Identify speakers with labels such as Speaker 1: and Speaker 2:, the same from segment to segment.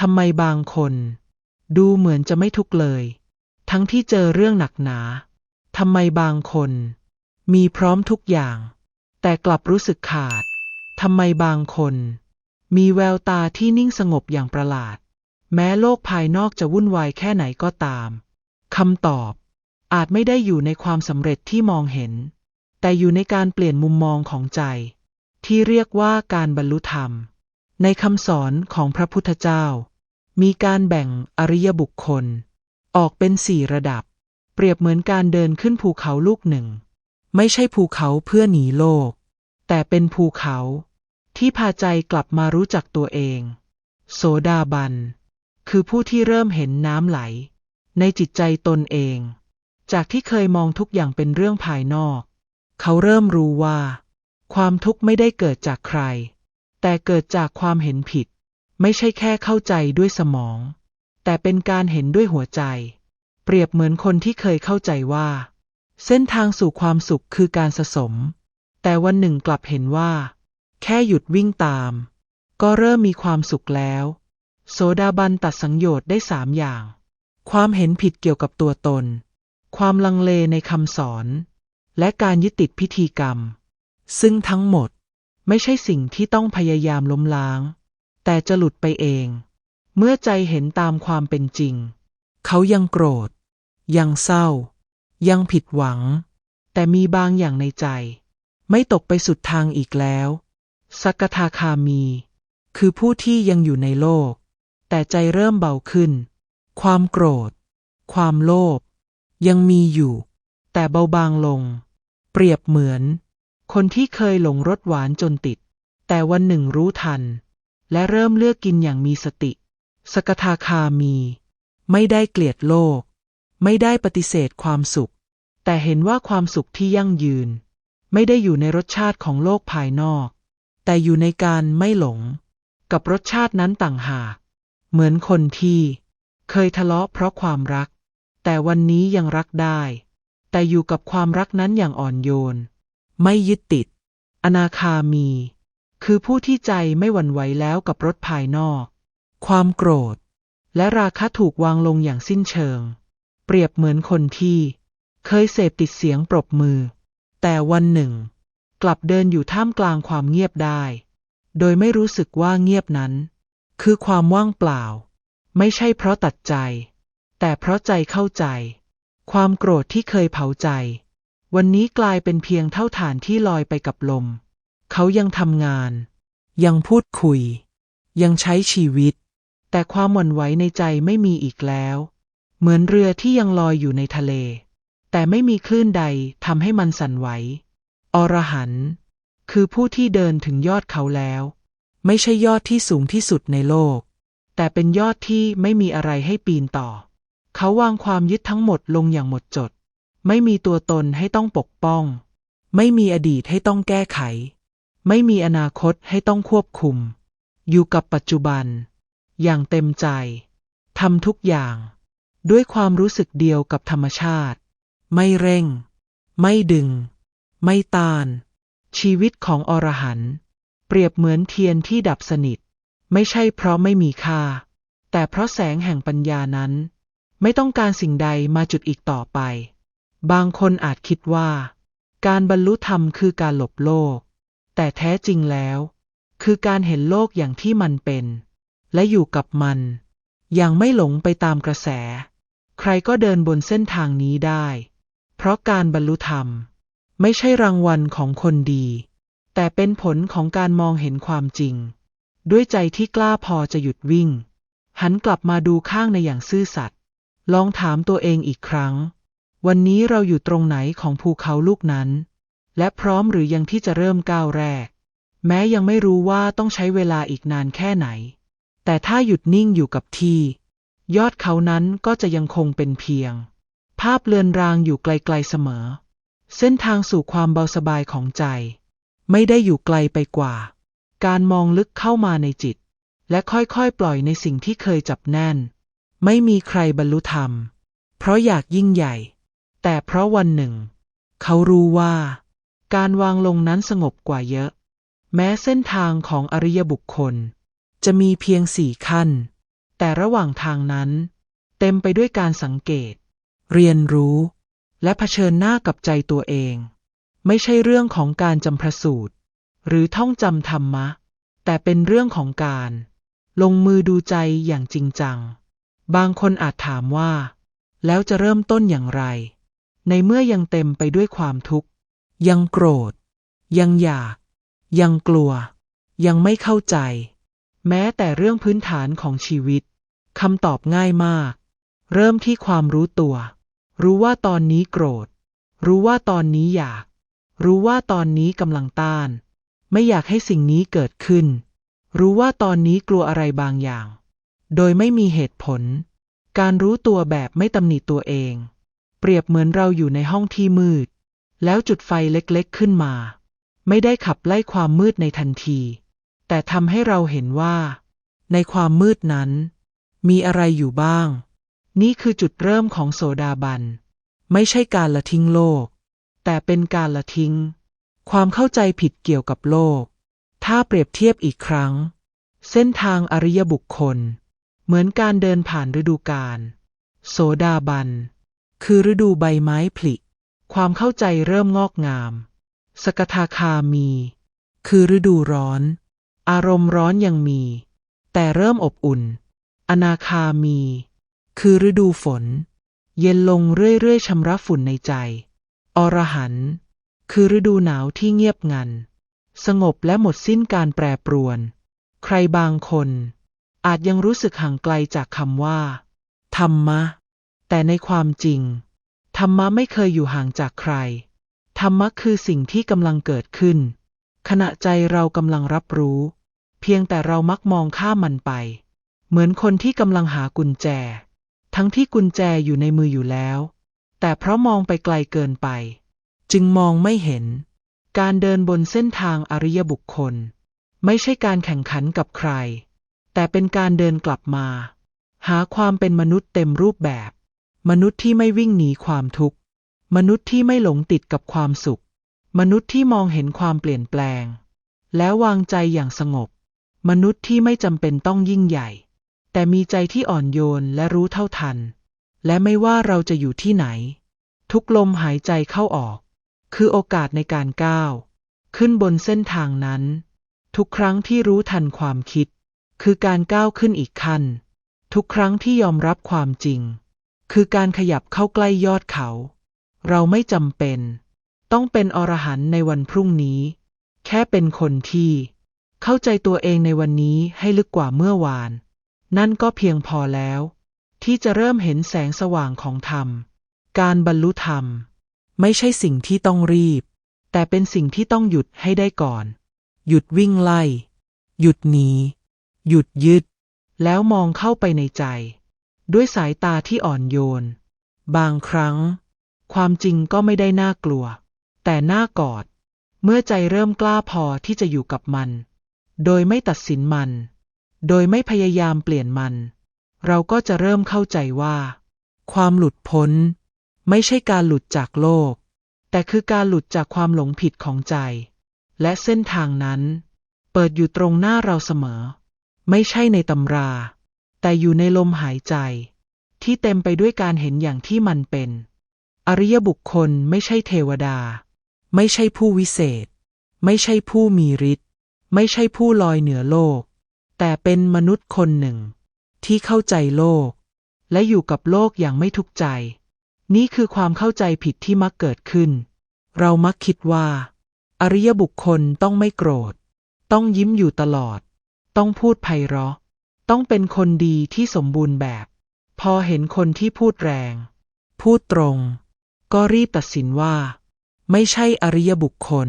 Speaker 1: ทำไมบางคน ดูเหมือนจะไม่ทุกข์เลย ทั้งที่เจอเรื่องหนักหนาทำไมบางคน มีพร้อมทุกอย่าง แต่กลับรู้สึกขาดทำไมบางคน มีแววตาที่นิ่งสงบอย่างประหลาด แม้โลกภายนอกจะวุ่นวายแค่ไหนก็ตามคำตอบ อาจไม่ได้อยู่ในความสำเร็จที่มองเห็น แต่อยู่ในการเปลี่ยนมุมมองของใจ ที่เรียกว่าการบรรลุธรรม ในคำสอนของพระพุทธเจ้า มีการแบ่งอริยบุคคล ออกเป็นสี่ระดับ เปรียบเหมือนการเดินขึ้นภูเขาลูกหนึ่ง ไม่ใช่ภูเขาเพื่อหนีโลก แต่เป็นภูเขาที่พาใจกลับมารู้จักตัวเอง โสดาบัน คือผู้ที่เริ่มเห็นน้ำไหล ในจิตใจตนเอง จากที่เคยมองทุกอย่างเป็นเรื่องภายนอก เขาเริ่มรู้ว่า ความทุกข์ไม่ได้เกิดจากใคร แต่เกิดจากความเห็นผิด ไม่ใช่แค่เข้าใจด้วยสมอง แต่เป็นการเห็นด้วยหัวใจ เปรียบเหมือนคนที่เคยเข้าใจว่า เส้นทางสู่ความสุขคือการสะสม แต่วันหนึ่งกลับเห็นว่า แค่หยุดวิ่งตาม ก็เริ่มมีความสุขแล้ว โสดาบันตัดสังโยชน์ได้สามอย่าง ความเห็นผิดเกี่ยวกับตัวตน ความลังเลในคำสอน และการยึดติดพิธีกรรม ซึ่งทั้งหมดไม่ใช่สิ่งที่ต้องพยายามล้มล้าง แต่จะหลุดไปเอง เมื่อใจเห็นตามความเป็นจริง เขายังโกรธ ยังเศร้า ยังผิดหวัง แต่มีบางอย่างในใจ ไม่ตกไปสุดทางอีกแล้วสักทาคามี คือผู้ที่ยังอยู่ในโลก แต่ใจเริ่มเบาขึ้น ความโกรธ ความโลภยังมีอยู่ แต่เบาบางลง เปรียบเหมือน คนที่เคยหลงรสหวานจนติด แต่วันหนึ่งรู้ทัน และเริ่มเลือกกินอย่างมีสติ สกทาคามี ไม่ได้เกลียดโลก ไม่ได้ปฏิเสธความสุข แต่เห็นว่าความสุขที่ยั่งยืน ไม่ได้อยู่ในรสชาติของโลกภายนอก แต่อยู่ในการไม่หลง กับรสชาตินั้นต่างหาก เหมือนคนที่ เคยทะเลาะเพราะความรัก แต่วันนี้ยังรักได้ แต่อยู่กับความรักนั้นอย่างอ่อนโยน ไม่ยึดติด อนาคามี คือผู้ที่ใจไม่หวั่นไหวแล้วกับรสภายนอก ความโกรธ และราคะถูกวางลงอย่างสิ้นเชิง เปรียบเหมือนคนที่ เคยเสพติดเสียงปรบมือ แต่วันหนึ่ง กลับเดินอยู่ท่ามกลางความเงียบได้ โดยไม่รู้สึกว่าเงียบนั้น คือความว่างเปล่า ไม่ใช่เพราะตัดใจ แต่เพราะใจเข้าใจ ความโกรธที่เคยเผาใจ วันนี้กลายเป็นเพียงเท่าฐานที่ลอยไปกับลม เขายังทำงาน ยังพูดคุย ยังใช้ชีวิต แต่ความหวั่นไหวในใจไม่มีอีกแล้ว เหมือนเรือที่ยังลอยอยู่ในทะเล แต่ไม่มีคลื่นใดทำให้มันสั่นไหว อรหันต์คือผู้ที่เดินถึงยอดเขาแล้ว ไม่ใช่ยอดที่สูงที่สุดในโลก แต่เป็นยอดที่ไม่มีอะไรให้ปีนต่อ เขาวางความยึดทั้งหมดลงอย่างหมดจด ไม่มีตัวตนให้ต้องปกป้อง ไม่มีอดีตให้ต้องแก้ไข ไม่มีอนาคตให้ต้องควบคุม อยู่กับปัจจุบัน อย่างเต็มใจทำทุกอย่าง ด้วยความรู้สึกเดียวกับธรรมชาติ ไม่เร่ง ไม่ดึง ไม่ต้าน ชีวิตของอรหันต์เปรียบเหมือนเทียนที่ดับสนิท ไม่ใช่เพราะไม่มีค่า แต่เพราะแสงแห่งปัญญานั้น ไม่ต้องการสิ่งใดมาจุดอีกต่อไป บางคนอาจคิดว่า การบรรลุธรรมคือการหลบโลก แต่แท้จริงแล้ว คือการเห็นโลกอย่างที่มันเป็น และอยู่กับมัน อย่างไม่หลงไปตามกระแส ใครก็เดินบนเส้นทางนี้ได้ เพราะการบรรลุธรรม ไม่ใช่รางวัลของคนดี แต่เป็นผลของการมองเห็นความจริง ด้วยใจที่กล้าพอจะหยุดวิ่ง หันกลับมาดูข้างในอย่างซื่อสัตย์ลองถามตัวเองอีกครั้ง วันนี้เราอยู่ตรงไหนของภูเขาลูกนั้น และพร้อมหรือยังที่จะเริ่มก้าวแรก แม้ยังไม่รู้ว่าต้องใช้เวลาอีกนานแค่ไหน แต่ถ้าหยุดนิ่งอยู่กับที่ ยอดเขานั้นก็จะยังคงเป็นเพียง ภาพเลือนรางอยู่ไกลๆเสมอ เส้นทางสู่ความเบาสบายของใจ ไม่ได้อยู่ไกลไปกว่า การมองลึกเข้ามาในจิต และค่อยๆปล่อยในสิ่งที่เคยจับแน่น ไม่มีใครบรรลุธรรม เพราะอยากยิ่งใหญ่ แต่เพราะวันหนึ่ง เขารู้ว่า การวางลงนั้นสงบกว่าเยอะ แม้เส้นทางของอริยบุคคล จะมีเพียงสี่ขั้น แต่ระหว่างทางนั้น เต็มไปด้วยการสังเกต เรียนรู้ และเผชิญหน้ากับใจตัวเอง ไม่ใช่เรื่องของการจำพระสูตร หรือท่องจำธรรมะ แต่เป็นเรื่องของการ ลงมือดูใจอย่างจริงจัง บางคนอาจถามว่า แล้วจะเริ่มต้นอย่างไร ในเมื่อยังเต็มไปด้วยความทุกข์ ยังโกรธ ยังอยาก ยังกลัว ยังไม่เข้าใจ แม้แต่เรื่องพื้นฐานของชีวิตคำตอบง่ายมาก เริ่มที่ความรู้ตัว รู้ว่าตอนนี้โกรธ รู้ว่าตอนนี้อยาก รู้ว่าตอนนี้กำลังต้าน ไม่อยากให้สิ่งนี้เกิดขึ้น รู้ว่าตอนนี้กลัวอะไรบางอย่าง โดยไม่มีเหตุผล การรู้ตัวแบบไม่ตำหนิตัวเอง เปรียบเหมือนเราอยู่ในห้องที่มืด แล้วจุดไฟเล็กๆขึ้นมา ไม่ได้ขับไล่ความมืดในทันที แต่ทำให้เราเห็นว่า ในความมืดนั้น มีอะไรอยู่บ้าง นี่คือจุดเริ่มของโสดาบัน ไม่ใช่การละทิ้งโลก แต่เป็นการละทิ้ง ความเข้าใจผิดเกี่ยวกับโลก ถ้าเปรียบเทียบอีกครั้ง เส้นทางอริยบุคคล เหมือนการเดินผ่านฤดูกาลโสดาบัน คือฤดูใบไม้ผลิ ความเข้าใจเริ่มงอกงาม สกทาคามี คือฤดูร้อน อารมณ์ร้อนยังมี แต่เริ่มอบอุ่น อนาคามี คือฤดูฝน เย็นลงเรื่อยๆชำระฝุ่นในใจ อรหันต์คือฤดูหนาวที่เงียบงัน สงบและหมดสิ้นการแปรปรวน ใครบางคน อาจยังรู้สึกห่างไกลจากคำว่า ธรรมะ แต่ในความจริง ธรรมะไม่เคยอยู่ห่างจากใคร ธรรมะคือสิ่งที่กำลังเกิดขึ้น ขณะใจเรากำลังรับรู้ เพียงแต่เรามักมองข้ามมันไป เหมือนคนที่กำลังหากุญแจ ทั้งที่กุญแจอยู่ในมืออยู่แล้ว แต่เพราะมองไปไกลเกินไป จึงมองไม่เห็น การเดินบนเส้นทางอริยบุคคล ไม่ใช่การแข่งขันกับใคร แต่เป็นการเดินกลับมา หาความเป็นมนุษย์เต็มรูปแบบ มนุษย์ที่ไม่วิ่งหนีความทุกข์ มนุษย์ที่ไม่หลงติดกับความสุข มนุษย์ที่มองเห็นความเปลี่ยนแปลง แล้ววางใจอย่างสงบ มนุษย์ที่ไม่จำเป็นต้องยิ่งใหญ่ แต่มีใจที่อ่อนโยนและรู้เท่าทัน และไม่ว่าเราจะอยู่ที่ไหน ทุกลมหายใจเข้าออก คือโอกาสในการก้าว ขึ้นบนเส้นทางนั้น ทุกครั้งที่รู้ทันความคิด คือการก้าวขึ้นอีกขั้น ทุกครั้งที่ยอมรับความจริง คือการขยับเข้าใกล้ยอดเขา เราไม่จำเป็น ต้องเป็นอรหันต์ในวันพรุ่งนี้ แค่เป็นคนที่ เข้าใจตัวเองในวันนี้ให้ลึกกว่าเมื่อวาน นั่นก็เพียงพอแล้ว ที่จะเริ่มเห็นแสงสว่างของธรรม การบรรลุธรรม ไม่ใช่สิ่งที่ต้องรีบ แต่เป็นสิ่งที่ต้องหยุดให้ได้ก่อน หยุดวิ่งไล่ หยุดหนี หยุดยึด แล้วมองเข้าไปในใจ ด้วยสายตาที่อ่อนโยน บางครั้ง ความจริงก็ไม่ได้น่ากลัว แต่น่ากอด เมื่อใจเริ่มกล้าพอที่จะอยู่กับมัน โดยไม่ตัดสินมัน โดยไม่พยายามเปลี่ยนมัน เราก็จะเริ่มเข้าใจว่า ความหลุดพ้น ไม่ใช่การหลุดจากโลก แต่คือการหลุดจากความหลงผิดของใจ และเส้นทางนั้น เปิดอยู่ตรงหน้าเราเสมอ ไม่ใช่ในตำรา แต่อยู่ในลมหายใจ ที่เต็มไปด้วยการเห็นอย่างที่มันเป็น อริยบุคคลไม่ใช่เทวดา ไม่ใช่ผู้วิเศษ ไม่ใช่ผู้มีฤทธิ์ไม่ใช่ผู้ลอยเหนือโลก แต่เป็นมนุษย์คนหนึ่ง ที่เข้าใจโลก และอยู่กับโลกอย่างไม่ทุกข์ใจ นี่คือความเข้าใจผิดที่มักเกิดขึ้น เรามักคิดว่า อริยบุคคลต้องไม่โกรธ ต้องยิ้มอยู่ตลอด ต้องพูดไพเราะ ต้องเป็นคนดีที่สมบูรณ์แบบ พอเห็นคนที่พูดแรง พูดตรง ก็รีบตัดสินว่า ไม่ใช่อริยบุคคล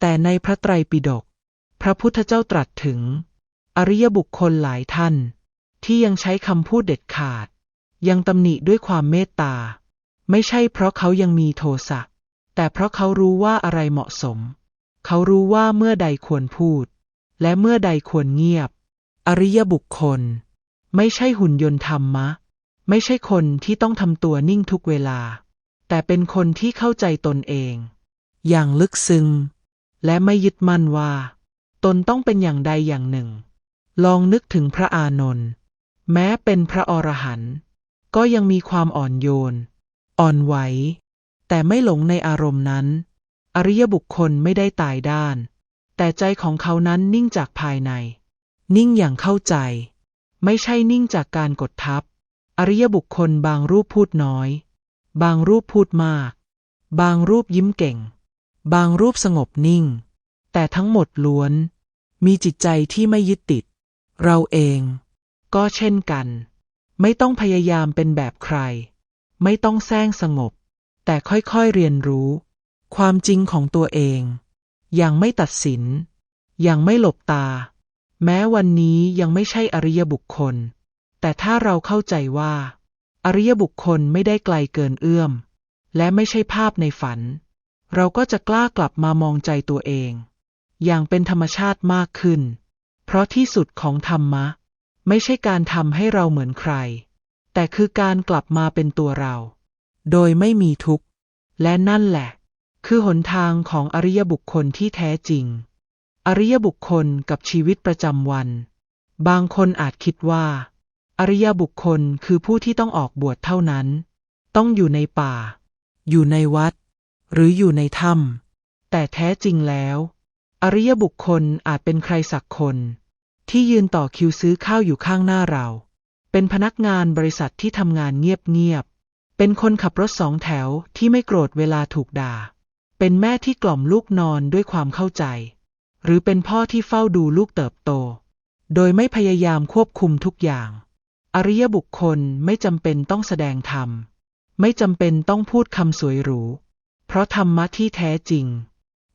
Speaker 1: แต่ในพระไตรปิฎกพระพุทธเจ้าตรัสถึง อริยบุคคลหลายท่าน ที่ยังใช้คำพูดเด็ดขาด ยังตำหนิด้วยความเมตตา ไม่ใช่เพราะเขายังมีโทสะแต่เพราะเขารู้ว่าอะไรเหมาะสม เขารู้ว่าเมื่อใดควรพูด และเมื่อใดควรเงียบ อริยบุคคล ไม่ใช่หุ่นยนต์ธรรมะ ไม่ใช่คนที่ต้องทำตัวนิ่งทุกเวลา แต่เป็นคนที่เข้าใจตนเอง อย่างลึกซึ้งและไม่ยึดมั่นว่า ตนต้องเป็นอย่างใดอย่างหนึ่ง ลองนึกถึงพระอานนท์แม้เป็นพระอรหันต์ก็ยังมีความอ่อนโยน อ่อนไหว แต่ไม่หลงในอารมณ์นั้น อริยบุคคลไม่ได้ตายด้าน แต่ใจของเขานั้นนิ่งจากภายใน นิ่งอย่างเข้าใจ ไม่ใช่นิ่งจากการกดทับ อริยบุคคลบางรูปพูดน้อย บางรูปพูดมาก บางรูปยิ้มเก่ง บางรูปสงบนิ่ง แต่ทั้งหมดล้วน มีจิตใจที่ไม่ยึดติด เราเอง ก็เช่นกัน ไม่ต้องพยายามเป็นแบบใคร ไม่ต้องแซงสงบ แต่ค่อยๆเรียนรู้ ความจริงของตัวเอง อย่างไม่ตัดสิน อย่างไม่หลบตา แม้วันนี้ยังไม่ใช่อริยบุคคล แต่ถ้าเราเข้าใจว่า อริยบุคคลไม่ได้ไกลเกินเอื้อม และไม่ใช่ภาพในฝัน เราก็จะกล้ากลับมามองใจตัวเอง อย่างเป็นธรรมชาติมากขึ้น เพราะที่สุดของธรรมะ ไม่ใช่การทำให้เราเหมือนใคร แต่คือการกลับมาเป็นตัวเรา โดยไม่มีทุกข์ และนั่นแหละ คือหนทางของอริยบุคคลที่แท้จริง อริยบุคคลกับชีวิตประจำวัน บางคนอาจคิดว่า อริยบุคคลคือผู้ที่ต้องออกบวชเท่านั้น ต้องอยู่ในป่า อยู่ในวัด หรืออยู่ในถ้ำแต่แท้จริงแล้ว อริยบุคคลอาจเป็นใครสักคน ที่ยืนต่อคิวซื้อข้าวอยู่ข้างหน้าเรา เป็นพนักงานบริษัทที่ทำงานเงียบๆเป็นคนขับรถสองแถวที่ไม่โกรธเวลาถูกด่า เป็นแม่ที่กล่อมลูกนอนด้วยความเข้าใจ หรือเป็นพ่อที่เฝ้าดูลูกเติบโต โดยไม่พยายามควบคุมทุกอย่าง อริยบุคคลไม่จำเป็นต้องแสดงธรรม ไม่จำเป็นต้องพูดคำสวยหรู เพราะธรรมะที่แท้จริง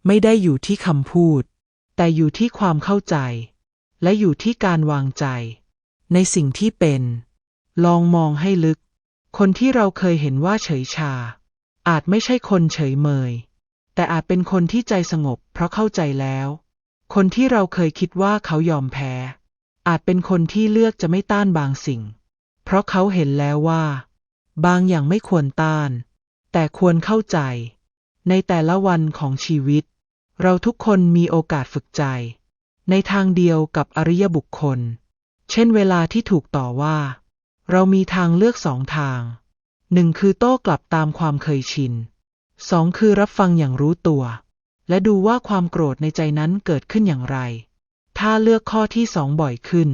Speaker 1: ไม่ได้อยู่ที่คำพูด แต่อยู่ที่ความเข้าใจ และอยู่ที่การวางใจ ในสิ่งที่เป็น ลองมองให้ลึก คนที่เราเคยเห็นว่าเฉยชา อาจไม่ใช่คนเฉยเมย แต่อาจเป็นคนที่ใจสงบเพราะเข้าใจแล้ว คนที่เราเคยคิดว่าเขายอมแพ้ อาจเป็นคนที่เลือกจะไม่ต้านบางสิ่ง เพราะเขาเห็นแล้วว่า บางอย่างไม่ควรต้าน แต่ควรเข้าใจ ในแต่ละวันของชีวิต เราทุกคนมีโอกาสฝึกใจ ในทางเดียวกับอริยบุคคล เช่นเวลาที่ถูกต่อว่า เรามีทางเลือกสองทางหนึ่งคือโต้กลับตามความเคยชินสองคือรับฟังอย่างรู้ตัว และดูว่าความโกรธในใจนั้นเกิดขึ้นอย่างไร ถ้าเลือกข้อที่สองบ่อยขึ้น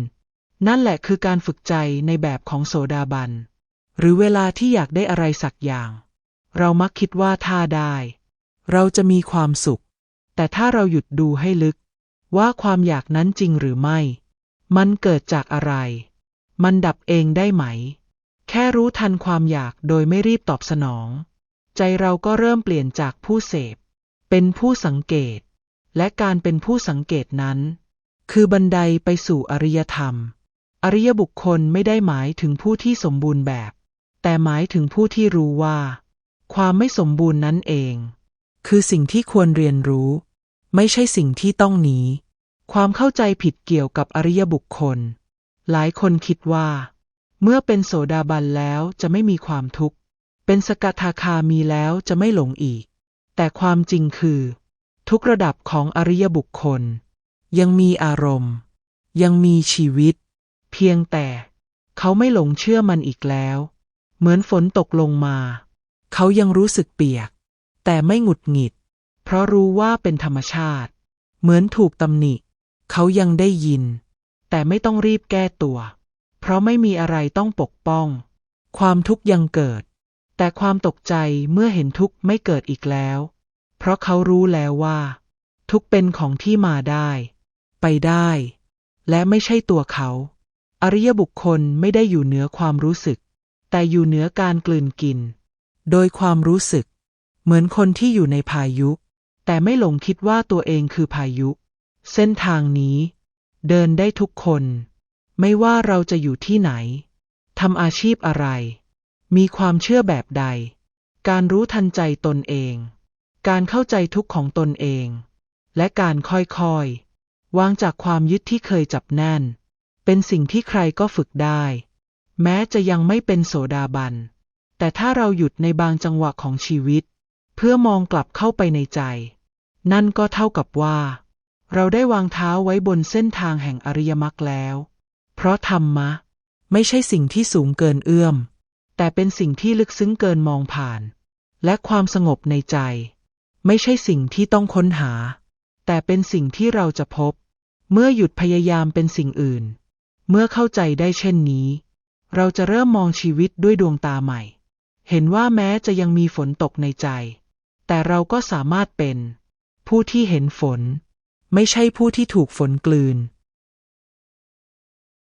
Speaker 1: นั่นแหละคือการฝึกใจในแบบของโสดาบัน หรือเวลาที่อยากได้อะไรสักอย่าง เรามักคิดว่าถ้าได้ เราจะมีความสุข แต่ถ้าเราหยุดดูให้ลึก ว่าความอยากนั้นจริงหรือไม่ มันเกิดจากอะไร มันดับเองได้ไหม แค่รู้ทันความอยากโดยไม่รีบตอบสนอง ใจเราก็เริ่มเปลี่ยนจากผู้เสพ เป็นผู้สังเกต และการเป็นผู้สังเกตนั้น คือบันไดไปสู่อริยธรรม อริยบุคคลไม่ได้หมายถึงผู้ที่สมบูรณ์แบบ แต่หมายถึงผู้ที่รู้ว่า ความไม่สมบูรณ์นั้นเอง คือสิ่งที่ควรเรียนรู้ ไม่ใช่สิ่งที่ต้องหนีความเข้าใจผิดเกี่ยวกับอริยบุคคล หลายคนคิดว่า เมื่อเป็นโสดาบันแล้วจะไม่มีความทุกข์ เป็นสกทาคามีแล้วจะไม่หลงอีก แต่ความจริงคือ ทุกระดับของอริยบุคคล ยังมีอารมณ์ ยังมีชีวิต เพียงแต่เขาไม่หลงเชื่อมันอีกแล้ว เหมือนฝนตกลงมา เขายังรู้สึกเปียก แต่ไม่หงุดหงิด เพราะรู้ว่าเป็นธรรมชาติ เหมือนถูกตำหนิ เขายังได้ยิน แต่ไม่ต้องรีบแก้ตัว เพราะไม่มีอะไรต้องปกป้อง ความทุกข์ยังเกิด แต่ความตกใจเมื่อเห็นทุกข์ไม่เกิดอีกแล้ว เพราะเขารู้แล้วว่า ทุกข์เป็นของที่มาได้ ไปได้ และไม่ใช่ตัวเขา อริยบุคคลไม่ได้อยู่เหนือความรู้สึก แต่อยู่เหนือการกลืนกิน โดยความรู้สึก เหมือนคนที่อยู่ในพายุ แต่ไม่หลงคิดว่าตัวเองคือพายุ เส้นทางนี้ เดินได้ทุกคน ไม่ว่าเราจะอยู่ที่ไหนทำอาชีพอะไร มีความเชื่อแบบใด การรู้ทันใจตนเอง การเข้าใจทุกข์ของตนเอง และการค่อยๆ วางจากความยึดที่เคยจับแน่น เป็นสิ่งที่ใครก็ฝึกได้ แม้จะยังไม่เป็นโสดาบัน แต่ถ้าเราหยุดในบางจังหวะของชีวิต เพื่อมองกลับเข้าไปในใจ นั่นก็เท่ากับว่า เราได้วางเท้าไว้บนเส้นทางแห่งอริยมรรคแล้ว เพราะธรรมะ ไม่ใช่สิ่งที่สูงเกินเอื้อม แต่เป็นสิ่งที่ลึกซึ้งเกินมองผ่าน และความสงบในใจ ไม่ใช่สิ่งที่ต้องค้นหา แต่เป็นสิ่งที่เราจะพบ เมื่อหยุดพยายามเป็นสิ่งอื่น เมื่อเข้าใจได้เช่นนี้ เราจะเริ่มมองชีวิตด้วยดวงตาใหม่ เห็นว่าแม้จะยังมีฝนตกในใจ แต่เราก็สามารถเป็น ผู้ที่เห็นฝน ไม่ใช่ผู้ที่ถูกฝนกลืน